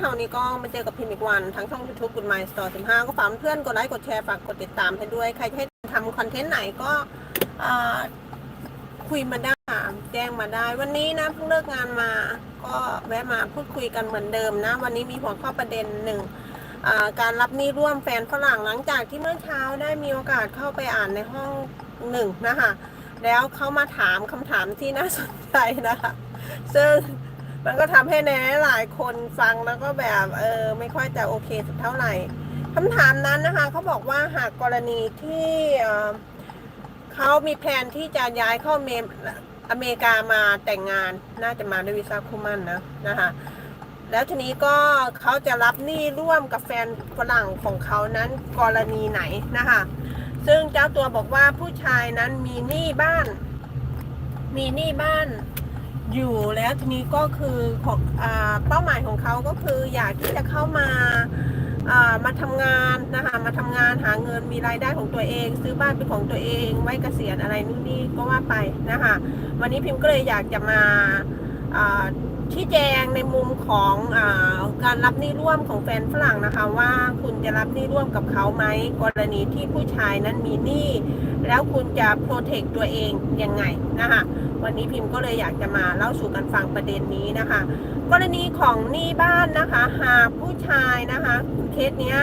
นะคะวันนี้ก็มาเจอกับพิมพ์อีกวัน ทั้งช่อง YouTube กุดไมล์สตอร์15 ก็ฝากเพื่อนกดไลค์กดแชร์ฝากกดติดตามให้ด้วย ใครที่ให้ทำคอนเทนต์ไหนก็คุยมาได้แจ้งมาได้ วันนี้นะเพิ่งเลิกงานมา ก็แวะมาพูดคุยกันเหมือนเดิมนะ วันนี้มีหัวข้อประเด็นหนึ่งการรับหนี้ร่วมแฟนฝรั่งหลังจากที่เมื่อเช้าได้มีโอกาสเข้าไปอ่านในห้องหนึ่งนะคะแล้วเขามาถามคำถามที่น่าสนใจนะคะซึ่ง มันก็ทำให้แน่หลายคนฟังแล้วก็แบบเออไม่ค่อยจะโอเคสักเท่าไหร่คำถามนั้นนะคะเขาบอกว่าหากกรณีที่เออเขามีแผนที่จะย้ายเข้าเมอเมริกามาแต่งงานน่าจะมาด้วยวีซ่าคู่มั่นนะนะคะแล้วทีนี้ก็เขาจะรับหนี้ร่วมกับแฟนฝรั่งของเขานั้นกรณีไหนนะคะ ซึ่งเจ้าตัวบอกว่าผู้ชายนั้นมีหนี้บ้าน มีหนี้บ้าน อยู่แล้วทีนี้ก็คือของอาเป้าหมายของเขาก็คืออยากที่จะเข้ามาอ่ามาทำงานนะคะมาทำงานหาเงินมีรายได้ของตัวเอง ซื้อบ้านเป็นของตัวเอง ไว้เกษียณอะไรนู่นนี่ก็ว่าไปนะคะวันนี้พิมพ์ก็เลยอยากจะมาอ่าชี้แจงในมุมของอาการรับหนี้ร่วมของแฟนฝรั่งนะคะ ว่าคุณจะรับหนี้ร่วมกับเขาไหมกรณีที่ผู้ชายนั้นมีหนี้แล้วคุณจะโปรเทคตัวเองยังไงนะคะ วันนี้พิมพ์ก็เลยอยากจะมาเล่าสู่กันฟังประเด็นนี้นะคะ กรณีของหนี้บ้านนะคะ หากผู้ชายนะคะเคสเนี้ย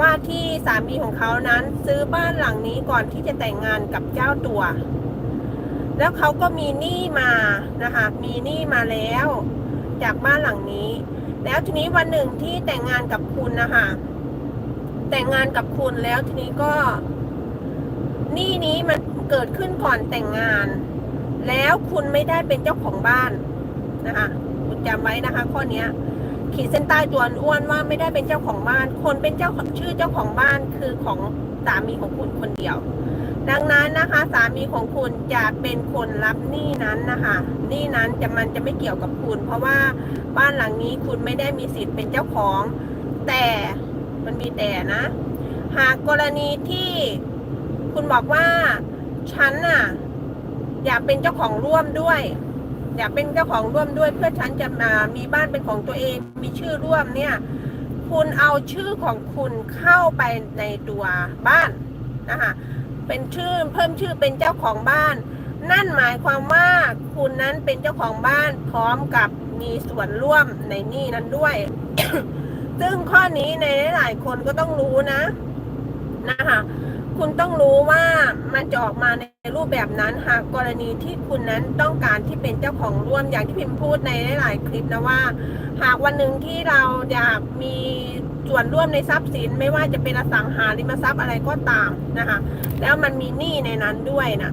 ว่าที่สามีของเขานั้นซื้อบ้านหลังนี้ก่อนที่จะแต่งงานกับเจ้าตัว แล้วเขาก็มีหนี้มานะคะ มีหนี้มาแล้ว จากบ้านหลังนี้ แล้วทีนี้วันหนึ่งที่แต่งงานกับคุณนะคะแต่งงานกับคุณแล้วทีนี้ก็หนี้นี้มันเกิดขึ้นก่อนแต่งงาน แล้วคุณไม่ได้เป็นเจ้าของบ้านนะคะคุณจำไว้นะคะ ข้อนี้ขีดเส้นใต้ตัวอ้วนว่าไม่ได้เป็นเจ้าของบ้าน คนเป็นเจ้าของชื่อเจ้าของบ้านคือของสามีของคุณคนเดียว ดังนั้นนะคะ สามีของคุณจะเป็นคนรับหนี้นั้นนะคะหนี้นั้นจะมันจะไม่เกี่ยวกับคุณ เพราะว่าบ้านหลังนี้คุณไม่ได้มีสิทธิ์เป็นเจ้าของ แต่มันมีแต่นะ หากกรณีที่คุณบอกว่าฉันน่ะ อยากเป็นเจ้าของร่วมด้วย อยากเป็นเจ้าของร่วมด้วย เพื่อฉันจะมามีบ้านเป็นของตัวเอง มีชื่อร่วมเนี่ย คุณเอาชื่อของคุณเข้าไปในตัวบ้านนะคะเป็นชื่อเพิ่มชื่อเป็นเจ้าของบ้าน นั่นหมายความว่าคุณนั้นเป็นเจ้าของบ้านพร้อมกับมีส่วนร่วมในหนี้นั้นด้วย ซึ่งข้อนี้ในหลายๆคนก็ต้องรู้นะนะคะ คุณต้องรู้ว่ามันจะออกมาในรูปแบบนั้นหากกรณีที่คุณนั้นต้องการที่เป็นเจ้าของร่วมอย่างที่พิมพ์พูดในหลายๆคลิปนะว่า หากวันหนึ่งที่เราอยากมีส่วนร่วมในทรัพย์สินไม่ว่าจะเป็นอสังหาริมทรัพย์อะไรก็ตามนะคะแล้วมันมีหนี้ในนั้นด้วยนะ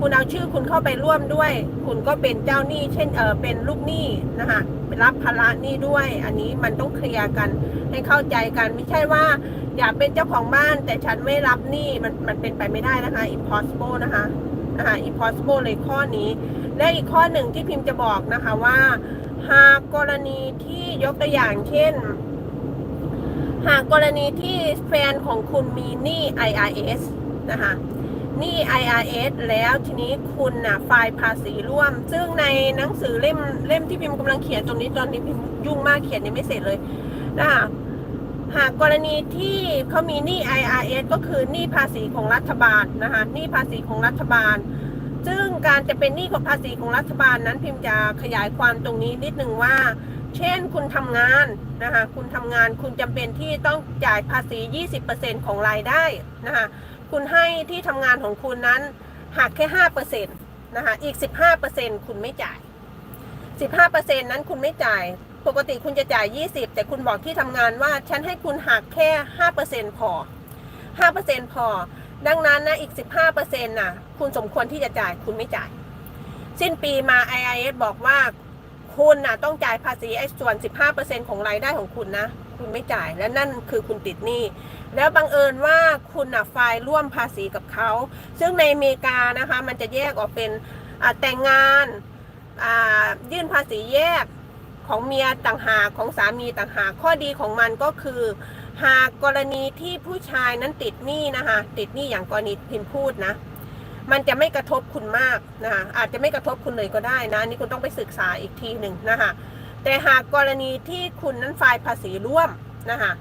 คุณเอาชื่อคุณเข้าไปร่วมด้วย คุณก็เป็นเจ้าหนี้เช่นเออเป็นลูกหนี้นะคะรับภาระหนี้ด้วย อันนี้มันต้องเคลียร์กันให้เข้าใจกันไม่ใช่ว่า อยากเป็นเจ้าของบ้านแต่ฉันไม่รับหนี้มันมันเป็นไปไม่ได้นะคะ impossible นะคะนะคะ impossible เลยข้อนี้ และอีกข้อหนึ่งที่พิมพ์จะบอกนะคะว่า หากกรณีที่ยกตัวอย่างเช่น หากกรณีที่แฟนของคุณมีหนี้ IRS นะคะ นี้ IRS แล้วทีนี้คุณนะไฟล์ภาษีร่วม ซึ่งในหนังสือเล่มเล่มที่พิมพ์กำลังเขียนตรงนี้ตอนนี้พิมพ์ยุ่งมากเขียนยังไม่เสร็จเลยนะคะหากกรณีที่เขามีหนี้ IRS ก็คือหนี้ภาษีของรัฐบาลนะคะหนี้ภาษีของรัฐบาล ซึ่งการจะเป็นหนี้ของภาษีของรัฐบาลนั้นพิมพ์จะขยายความตรงนี้นิดนึงว่า เช่นคุณทำงานนะคะคุณทำงานคุณจำเป็นที่ต้องจ่ายภาษี 20%ของรายได้นะคะ คุณให้ที่ทำงานของคุณนั้นหักแค่5%นต์นะคะอีก15%คุณไม่จ่าย15%นั้นคุณไม่จ่าย ปกติคุณจะจ่าย20แต่คุณบอกที่ทำงานว่าฉันให้คุณหักแค่5%พอ5%พอ ดังนั้นนะอีก15%น่ะคุณสมควรที่จะจ่ายคุณไม่จ่าย สิ้นปีมา IIS บอกว่าคุณน่ะต้องจ่ายภาษีไอ้ส่วน 15%ของรายได้ของคุณนะ คุณไม่จ่ายและนั่นคือคุณติดหนี้ แล้วบังเอิญว่าคุณน่ะไฟล์ร่วมภาษีกับเขา ซึ่งในอเมริกานะคะมันจะแยกออกเป็นแต่งงานยื่นภาษีแยกของเมียต่างหากของสามีต่างหากข้อดีของมันก็คือ หากกรณีที่ผู้ชายนั้นติดหนี้นะคะติดหนี้อย่างกรณีพิมพ์พูดนะมันจะไม่กระทบคุณมากนะคะอาจจะไม่กระทบคุณเลยก็ได้นะนนี่คุณต้องไปศึกษาอีกทีหนึ่งนะคะแต่หากกรณีที่คุณนั้นไฟล์ภาษีร่วมนะคะ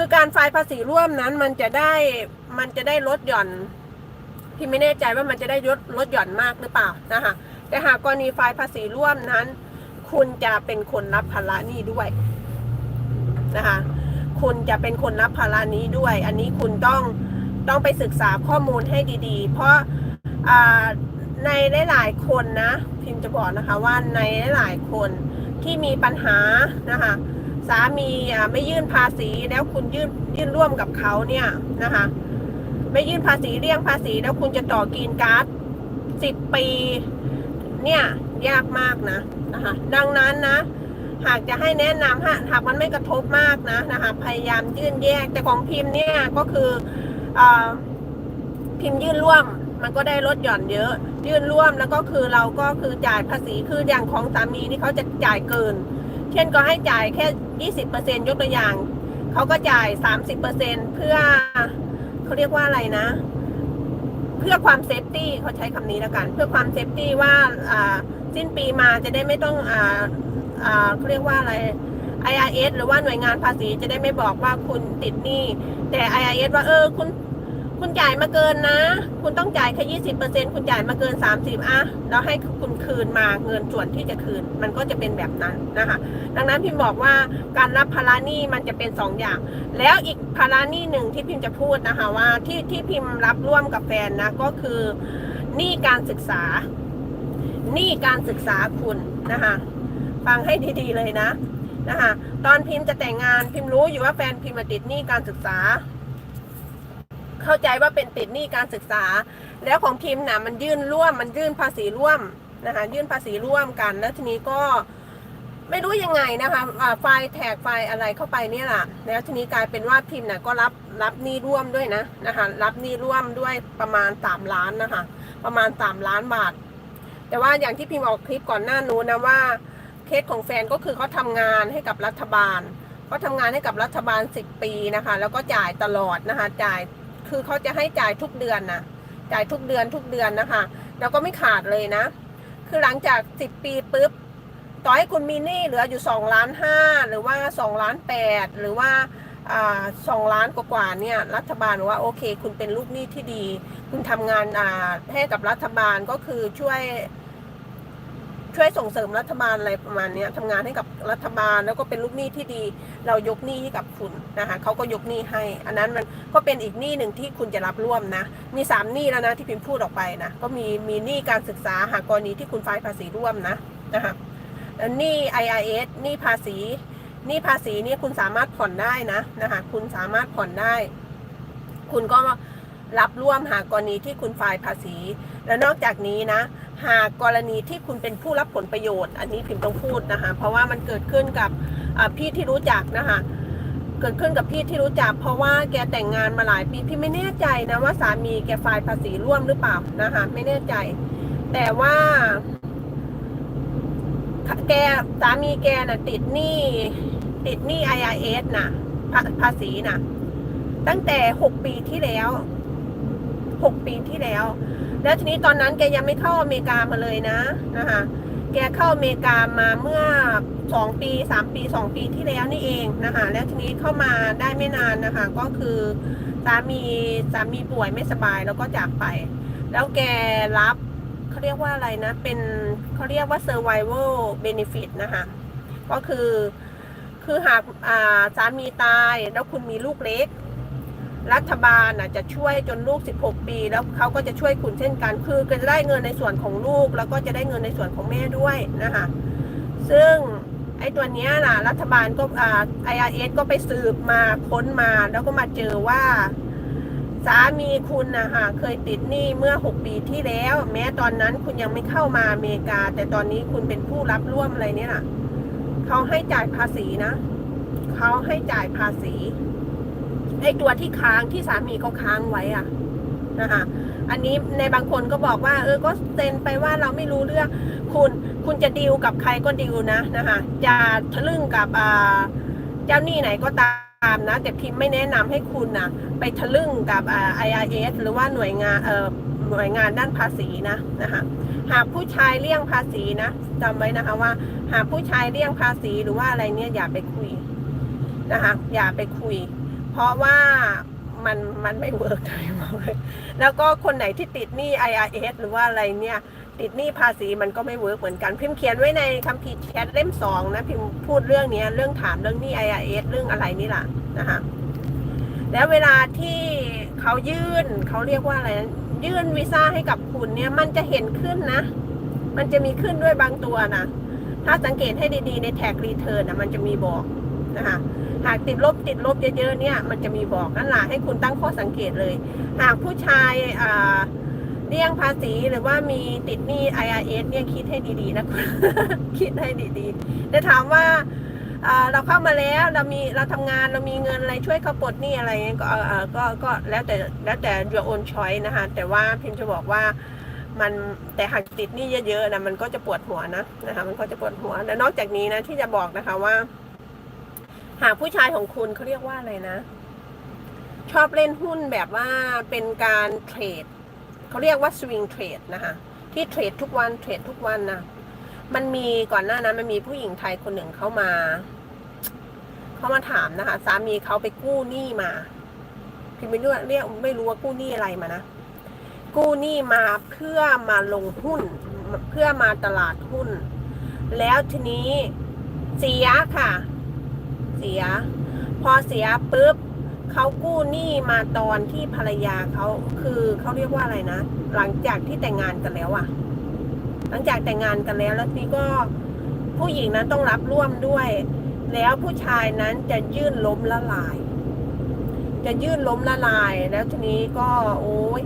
คือการไฟล์ภาษีร่วมนั้นมันจะได้มันจะได้ลดหย่อนพี่ไม่แน่ใจว่ามันจะได้ลดลดหย่อนมากหรือเปล่านะคะแต่หากกรณีไฟล์ภาษีร่วมนั้น คุณจะเป็นคนรับภาระหนี้ด้วยนะคะคุณจะเป็นคนรับภาระนี้ด้วย อันนี้คุณต้องต้องไปศึกษาข้อมูลให้ดี ๆ เพราะาในหลายๆคนนะพิมพ์จะบอกนะคะว่าในหลายๆคนที่มีปัญหานะคะ สามีไม่ยื่นภาษีแล้วคุณยื่นยื่นร่วมกับเขาเนี่ยนะคะ ไม่ยื่นภาษีเลี่ยงภาษีแล้วคุณจะต่อกินการ์ดสิบปี เนี่ยยากมากนะนะคะดังนั้นนะ หากจะให้แนะนำฮะหากมันไม่กระทบมากนะนะคะพยายามยื่นแยกแต่ของพิมพ์เนี่ยก็คืออพิมพ์ยื่นร่วมมันก็ได้ลดหย่อนเยอะ ยื่นร่วมแล้วก็คือเราก็คือจ่ายภาษีคืออย่างของสามีที่เขาจะจ่ายเกิน เช่นก็ให้จ่ายแค่ยี่สิบเปอร์เซ็นยกตัวอย่าง เขาก็จ่ายสามสิบเปอร์เซ็นเพื่อเขาเรียกว่าอะไรนะ เพื่อความเซฟตี้เขาใช้คำนี้แล้วกัน เพื่อความเซฟตี้ว่าอ่าสิ้นปีมาจะได้ไม่ต้องอ่าอ่าเขาเรียกว่าอะไร IRS หรือว่าหน่วยงานภาษีจะได้ไม่บอกว่าคุณติดหนี้แต่ IRS ว่าเออคุณ คุณจ่ายมาเกินนะ คุณต้องจ่ายแค่ยี่สิบเปอร์เซ็นคุณจ่ายมาเกินสามสิบอะแล้วให้คุณคืนมาเงินส่วนที่จะคืน มันก็จะเป็นแบบนั้นนะคะ ดังนั้นพิมพ์บอกว่าการรับภาระหนี้มันจะเป็นสองอย่าง แล้วอีกภาระหนี้หนึ่งที่พิมพ์จะพูดนะคะว่าที่ที่พิมพ์รับร่วมกับแฟนนะก็คือหนี้การศึกษาหนี้การศึกษาคุณนะคะฟังให้ดีๆเลยนะนะคะตอนพิมพ์จะแต่งงานพิมพ์รู้อยู่ว่าแฟนพิมพ์มาติดหนี้การศึกษา เข้าใจว่าเป็นติดหนี้การศึกษา แล้วของพิมพ์นะมันยื่นร่วม มันยื่นภาษีร่วมนะคะยื่นภาษีร่วมกัน แล้วทีนี้ก็ไม่รู้ยังไงนะคะไฟล์แท็กไฟล์อะไรเข้าไปเนี่ยแหละแล้วทีนี้กลายเป็นว่าพิมพ์น่ะก็รับรับหนี้ร่วมด้วยนะนะคะรับหนี้ร่วมด้วยประมาณสามล้านนะคะประมาณสามล้านบาท แต่ว่าอย่างที่พิมพ์ออกคลิปก่อนหน้านู้นนะว่าเคสของแฟนก็คือเขาทำงานให้กับรัฐบาลเขาทำงานให้กับรัฐบาลสิบปีนะคะ แล้วก็จ่ายตลอดนะคะ จ่าย คือเขาจะให้จ่ายทุกเดือนนะจ่ายทุกเดือนทุกเดือนนะคะ แล้วก็ไม่ขาดเลยนะ คือหลังจากสิบปีปุ๊บ ต่อให้คุณมีหนี้เหลืออยู่สองล้านห้าหรือว่าสองล้านแปดหรือว่าสองล้านกว่าๆเนี่ยรัฐบาลว่าโอเค คุณเป็นลูกหนี้ที่ดี คุณทำงานให้กับรัฐบาลก็คือช่วย ช่วยส่งเสริมรัฐบาลอะไรประมาณนี้ยทำงานให้กับรัฐบาลแล้วก็เป็นลูกหนี้ที่ดี เรายกหนี้ให้กับคุณนะคะเขาก็ยกหนี้ให้ อันนั้นมันก็เป็นอีกหนี้หนึ่งที่คุณจะรับร่วมนะ มีสามหนี้แล้วนะที่พิมพ์พูดออกไปนะก็มีมีหนี้การศึกษาหากกรณีที่คุณไฟล์ภาษีร่วมนะนะคะหนี้ IRS หนี้ภาษีหนี้ภาษีนี่คุณสามารถผ่อนได้นะนะคะคุณสามารถผ่อนได้ คุณก็รับร่วมหากกรณีที่คุณฝ่ายภาษี แล้วนอกจากนี้นะ หากกรณีที่คุณเป็นผู้รับผลประโยชน์ อันนี้พิมพ์ต้องพูดนะคะเพราะว่ามันเกิดขึ้นกับพี่ที่รู้จักนะคะเกิดขึ้นกับพี่ที่รู้จัก เพราะว่าแกแต่งงานมาหลายปีพี่ไม่แน่ใจนะว่าสามีแกฝ่ายภาษีร่วมหรือเปล่านะคะไม่แน่ใจ แต่ว่า แกสามีแกน่ะ ติดหนี้ติดหนี้ IRS น่ะภาภาษีน่ะ ตั้งแต่หกปีที่แล้วหกปีที่แล้ว แล้วทีนี้ตอนนั้นแกยังไม่เข้าอเมริกามาเลยนะนะคะแกเข้าอเมริกามาเมื่อสองปีสามปีสองปีที่แล้วนี่เองนะคะแล้วทีนี้เข้ามาได้ไม่นานนะคะ ก็คือสามีสามีป่วยไม่สบายแล้วก็จากไป แล้วแกรับเขาเรียกว่าอะไรนะ เป็นเขาเรียกว่า survival benefit นะคะก็คือ คือหากอ่าสามีตายแล้วคุณมีลูกเล็ก รัฐบาลอะจะช่วยจนลูก 16 ปี แล้วเขาก็จะช่วยคุณเช่นกันคือก็จะได้เงินในส่วนของลูก แล้วก็จะได้เงินในส่วนของแม่ด้วยนะคะซึ่งไอ้ตัวเนี้ยนะรัฐบาลก็อ่า IRS ก็ไปสืบมาค้นมาแล้วก็มาเจอว่า สามีคุณนะคะเคยติดหนี้เมื่อ 6 ปีที่แล้ว แม้ตอนนั้นคุณยังไม่เข้ามาอเมริกา แต่ตอนนี้คุณเป็นผู้รับร่วมอะไรเนี่ยนะเขาให้จ่ายภาษีนะเขาให้จ่ายภาษี ไอ้ตัวที่ค้างที่สามีเขาค้างไว้อะนะคะอันนี้ในบางคนก็บอกว่า เออก็เซ็นไปว่าเราไม่รู้เรื่องคุณคุณจะดีลกับใครก็ดีลนะนะคะจะทะลึ่งกับอ่าเจ้าหนี้ไหนก็ตามตามนะแต่พิมพ์ไม่แนะนำให้คุณนะไปทะลึ่งกับอ่า IRS หรือว่าหน่วยงานเอ่อหน่วยงานด้านภาษีนะนะคะหากผู้ชายเลี่ยงภาษีนะจำไว้นะคะว่า หากผู้ชายเลี่ยงภาษีหรือว่าอะไรเนี่ยอย่าไปคุยนะคะอย่าไปคุย เพราะว่ามันมันไม่เวิร์กเลยแล้วก็คนไหนที่ติดหนี้ IRS หรือว่าอะไรเนี่ย ติดหนี้ภาษีมันก็ไม่เวิร์กเหมือนกัน พิมพ์เขียนไว้ในคัมภีร์แชทเล่มสองนะพิมพ์พูดเรื่องนี้เรื่องถามเรื่องหนี้ IRS เรื่องอะไรนี่แหละนะคะแล้วเวลาที่เขายื่นเขาเรียกว่าอะไรนะยื่นวีซ่าให้กับคุณเนี่ยมันจะเห็นขึ้นนะ มันจะมีขึ้นด้วยบางตัวนะถ้าสังเกตให้ดีๆในแท็กรีเทิร์นนะมันจะมีบอกนะคะ หากติดลบติดลบเยอะๆเนี่ยมันจะมีบอกนั่นแหละให้คุณตั้งข้อสังเกตเลย หากผู้ชายอ่าเลี่ยงภาษีหรือว่ามีติดหนี้ IRS เนี่ยคิดให้ดีๆนะคุณคิดให้ดีๆแต่ถามว่าเราเข้ามาแล้วเรามีเราทำงานเรามีเงินอะไรช่วยเขาปลดหนี้อะไรเงี้ยก็เอ่อก็ก็แล้วแต่แล้วแต่ your own choice นะคะแต่ว่าพิมพ์จะบอกว่ามันแต่หากติดหนี้เยอะๆนะมันก็จะปวดหัวนะนะคะมันก็จะปวดหัว และนอกจากนี้นะที่จะบอกนะคะว่า หากผู้ชายของคุณเขาเรียกว่าอะไรนะ ชอบเล่นหุ้นแบบว่าเป็นการเทรดเขาเรียกว่า swing trade นะคะที่เทรดทุกวันเทรดทุกวันนะมันมีก่อนหน้านั้นมันมีผู้หญิงไทยคนหนึ่งเข้ามาเขามาถามนะคะ สามีเขาไปกู้หนี้มาพี่ไม่รู้เรียกไม่รู้ว่ากู้หนี้อะไรมานะกู้หนี้มาเพื่อมาลงหุ้น เพื่อมาตลาดหุ้น แล้วทีนี้เสียค่ะ เสีย พอเสียปุ๊บเขากู้หนี้มาตอนที่ภรรยาเขาคือเขาเรียกว่าอะไรนะ หลังจากที่แต่งงานกันแล้วอะหลังจากแต่งงานกันแล้วแล้วทีนี้ก็ผู้หญิงนั้นต้องรับร่วมด้วย แล้วผู้ชายนั้นจะยื่นล้มละลาย จะยื่นล้มละลายแล้วทีนี้ก็โอ้ย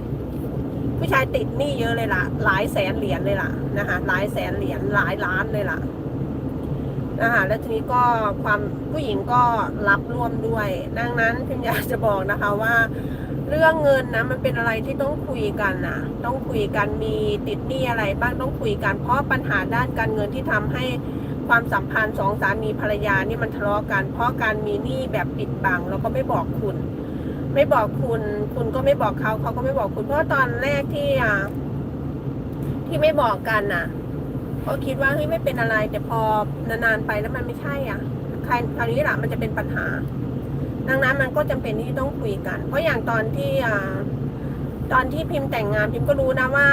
ผู้ชายติดหนี้เยอะเลยล่ะ หลายแสนเหรียญเลยล่ะนะคะหลายแสนเหรียญหลายล้านเลยล่ะ นะคะ แล้วทีนี้ก็ความผู้หญิงก็รับร่วมด้วย ดังนั้นพิมอยากจะบอกนะคะว่าเรื่องเงินนะมันเป็นอะไรที่ต้องคุยกันนะต้องคุยกันมีติดหนี้อะไรบ้างต้องคุยกัน เพราะปัญหาด้านการเงินที่ทำให้ความสัมพันธ์สองสามีภรรยานี่มันทะเลาะกัน เพราะการมีหนี้แบบปิดบังแล้วก็ไม่บอกคุณ ไม่บอกคุณ คุณก็ไม่บอกเขาเขาก็ไม่บอกคุณเพราะตอนแรกที่อะที่ไม่บอกกันน่ะ ก็คิดว่าเฮ้ยไม่เป็นอะไร แต่พอนานๆไปแล้วมันไม่ใช่อะใครคราวนี้แหละมันจะเป็นปัญหา ดังนั้นมันก็จำเป็นที่ต้องคุยกัน เพราะอย่างตอนที่อ่าตอนที่พิมพ์แต่งงานพิมพ์ก็รู้นะว่า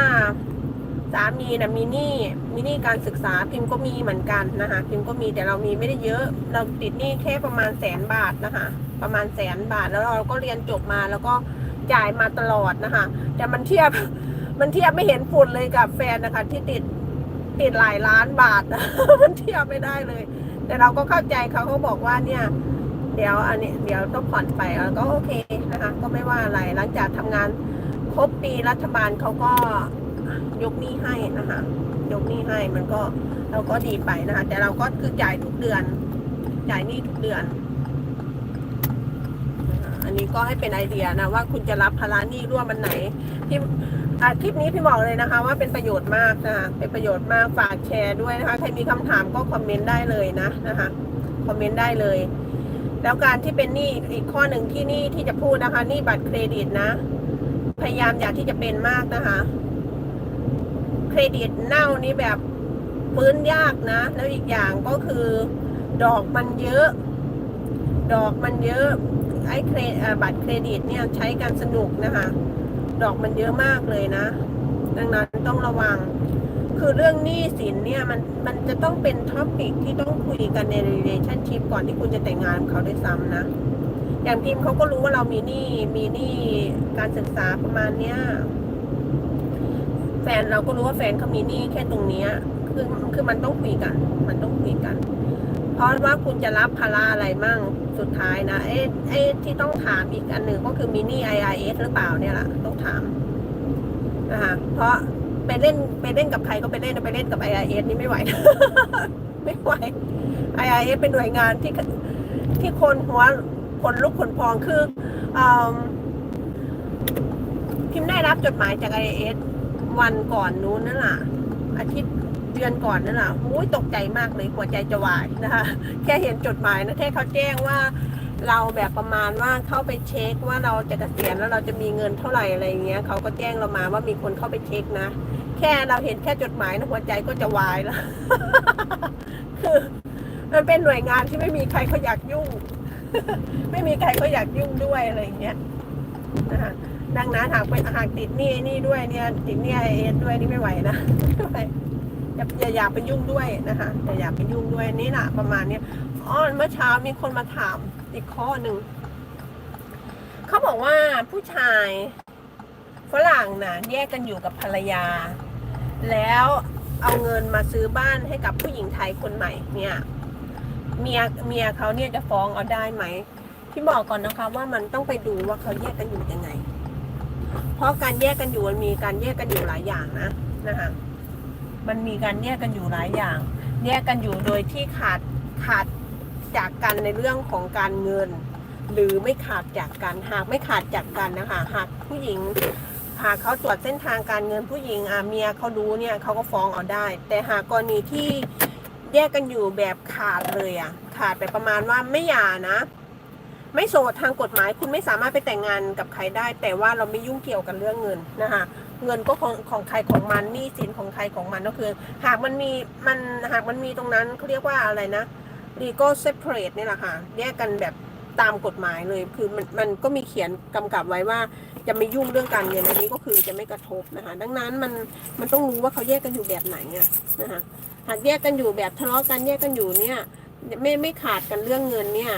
สามีนะมีหนี้มีหนี้การศึกษาพิมพ์ก็มีเหมือนกันนะคะพิมพ์ก็มีแต่เรามีไม่ได้เยอะ เราติดหนี้แค่ประมาณแสนบาทนะคะ ประมาณแสนบาทแล้วเราก็เรียนจบมาแล้วก็จ่ายมาตลอดนะคะ แต่มันเทียบมันเทียบไม่เห็นฝุ่นเลยกับแฟนนะคะ ที่ติด ติดหลายล้านบาทมันเทียบไม่ได้เลย แต่เราก็เข้าใจเขาเขาบอกว่าเนี่ย เดี๋ยวอันนี้เดี๋ยวต้องผ่อนไปอะก็โอเคนะคะก็ไม่ว่าอะไรหลังจากทำงานครบปีรัฐบาลเขาก็ยกหนี้ให้นะคะยกหนี้ให้มันก็เราก็ดีไปนะคะ แต่เราก็คือจ่ายทุกเดือน จ่ายหนี้ทุกเดือน อันนี้ก็ให้เป็นไอเดียนะว่าคุณจะรับภาระหนี้ร่วมมันไหนพี่ อะคลิปนี้พี่บอกเลยนะคะ ว่าเป็นประโยชน์มากนะคะเป็นประโยชน์มากฝากแชร์ด้วยนะคะใครมีคำถามก็คอมเมนต์ได้เลยนะนะคะคอมเมนต์ได้เลย แล้วการที่เป็นหนี้อีกข้อหนึ่งที่นี้ที่จะพูดนะคะหนี้บัตรเครดิตนะ พยายามอย่าที่จะเป็นมากนะคะ เครดิตเน่านี่แบบฟื้นยากนะ แล้วอีกอย่างก็คือ ดอกมันเยอะ ดอกมันเยอะไอ้เครเอ่อบัตรเครดิตเนี่ยใช้กันสนุกนะคะ ดอกมันเยอะมากเลยนะ ดังนั้นต้องระวัง คือเรื่องหนี้สินเนี่ยมันมันจะต้องเป็นท็อปิกที่ต้องคุยกันใน relationship ก่อนที่คุณจะแต่งงานเขาด้วยซ้ำนะ อย่างพิมพ์เขาก็รู้ว่าเรามีหนี้มีหนี้การศึกษาประมาณเนี้ยแฟนเราก็รู้ว่าแฟนเขามีหนี้แค่ตรงเนี้ยคือคือมันต้องคุยกัน มันต้องคุยกัน เพราะว่าคุณจะรับภาระอะไรมั่งสุดท้ายนะเอ๊ะเอ๊ะที่ต้องถามอีกอันหนึ่งก็คือมีหนี้ IRS หรือเปล่าเนี่ยแหละต้องถามนะคะเพราะไปเล่นไปเล่นกับใครก็ไปเล่นไปเล่นกับ IRS นี่ไม่ไหว ไม่ไหว IRS เป็นหน่วยงานที่ที่คนหัวคนลุกขนพองคืออพิมพ์ได้รับจดหมายจาก IRS วันก่อนนู้นนั่นแหละอาทิตย์ เดือนก่อนนั่นแหละโอ้ยตกใจมากเลยหัวใจจะวายนะคะ แค่เห็นจดหมายนะแค่เขาแจ้งว่าเราแบบประมาณว่าเข้าไปเช็คว่าเราจะเกษียณแล้วเราจะมีเงินเท่าไหร่อะไรเงี้ยเขาก็แจ้งเรามาว่ามีคนเข้าไปเช็คนะ แค่เราเห็นแค่จดหมายนะหัวใจก็จะวายแล้วคือมันเป็นหน่วยงานที่ไม่มีใครเขาอยากยุ่ง ไม่มีใครเขาอยากยุ่งด้วยอะไรอย่างเงี้ยนะคะดังนั้นหากไปหากติดหนี่นี่ด้วยเนี่ยติดหนี่ไอเอสด้วยนี่ไม่ไหวนะไม่ไหว อย่าอย่าอยาไปยุ่งด้วยนะคะอย่าอย่าไปยุ่งด้วยนี่แหละประมาณเนี้ยอ๋อเมื่อเช้ามีคนมาถามอีกข้อหนึ่งเขาบอกว่าผู้ชายฝรั่งนะแยกกันอยู่กับภรรยา แล้วเอาเงินมาซื้อบ้านให้กับผู้หญิงไทยคนใหม่เนี่ยเมียเมียเขาเนี่ยจะฟ้องเอาได้ไหมพี่บอกก่อนนะคะว่ามันต้องไปดูว่าเขาแยกกันอยู่ยังไง เพราะการแยกกันอยู่มันมีการแยกกันอยู่หลายอย่างนะนะคะ มันมีการแยกกันอยู่หลายอย่าง แยกกันอยู่โดยที่ขาดขาดจากกันในเรื่องของการเงิน หรือไม่ขาดจากกันหากไม่ขาดจากกันนะคะหากผู้หญิงหากเขาตรวจเส้นทางการเงินผู้หญิงอะเมียเขารู้เนี่ยเขาก็ฟ้องเอาได้ แต่หากกรณีที่แยกกันอยู่แบบขาดเลยอะขาดไปประมาณว่าไม่หย่านะ ไม่โสดทางกฎหมายคุณไม่สามารถไปแต่งงานกับใครได้ แต่ว่าเราไม่ยุ่งเกี่ยวกันเรื่องเงินนะคะเงินก็ของของใครของมันหนี้สินของใครของมันก็คือ หากมันมีมันหากมันมีตรงนั้นเขาเรียกว่าอะไรนะ legal separate นี่แหละค่ะแยกกันแบบตามกฎหมายเลยคือมันมันก็มีเขียนกำกับไว้ว่าจะไม่ยุ่งเรื่องการเงินอันนี้ก็คือจะไม่กระทบนะคะ ดังนั้นมันมันต้องรู้ว่าเขาแยกกันอยู่แบบไหนอะนะคะหากแยกกันอยู่แบบทะเลาะกันแยกกันอยู่เนี่ยไม่ไม่ขาดกันเรื่องเงินเนี่ย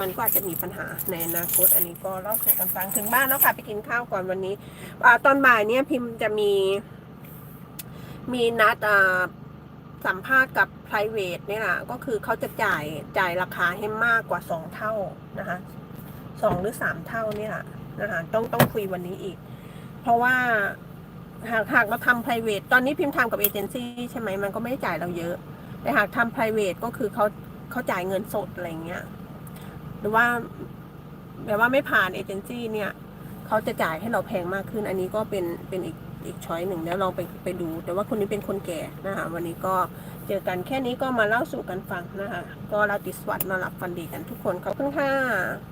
มันก็อาจจะมีปัญหาในอนาคต อันนี้ก็เล่าสู่กันฟังถึงบ้านแล้วค่ะไปกินข้าวก่อนวันนี้อตอนบ่ายเนี่ยพิมพ์จะมี มีนัดสัมภาษณ์กับ private เนี่ยแหละก็คือเขาจะจ่ายจ่ายราคาให้มากกว่าสองเท่านะคะสองหรือสามเท่านี่แหละนะคะต้องต้องคุยวันนี้อีก เพราะว่าหากหากเราทำ private ตอนนี้พิมพ์ทำกับเอเจนซี่ใช่ไหมมันก็ไม่ได้จ่ายเราเยอะ แต่หากทำ private ก็คือเขาเขาจ่ายเงินสดอะไรเงี้ย หรือว่าแบบว่าไม่ผ่านเอเจนซี่เนี่ยเขาจะจ่ายให้เราแพงมากขึ้น อันนี้ก็เป็นเป็นอีกอีกช้อยหนึ่งแล้วลองไปไปดู แต่ว่าคนนี้เป็นคนแก่นะคะวันนี้ก็เจอกันแค่นี้ก็มาเล่าสู่กันฟังนะคะ ก็ราตรีสวัสดิ์นอนหลับฝันดีกันทุกคนขอบคุณค่ะ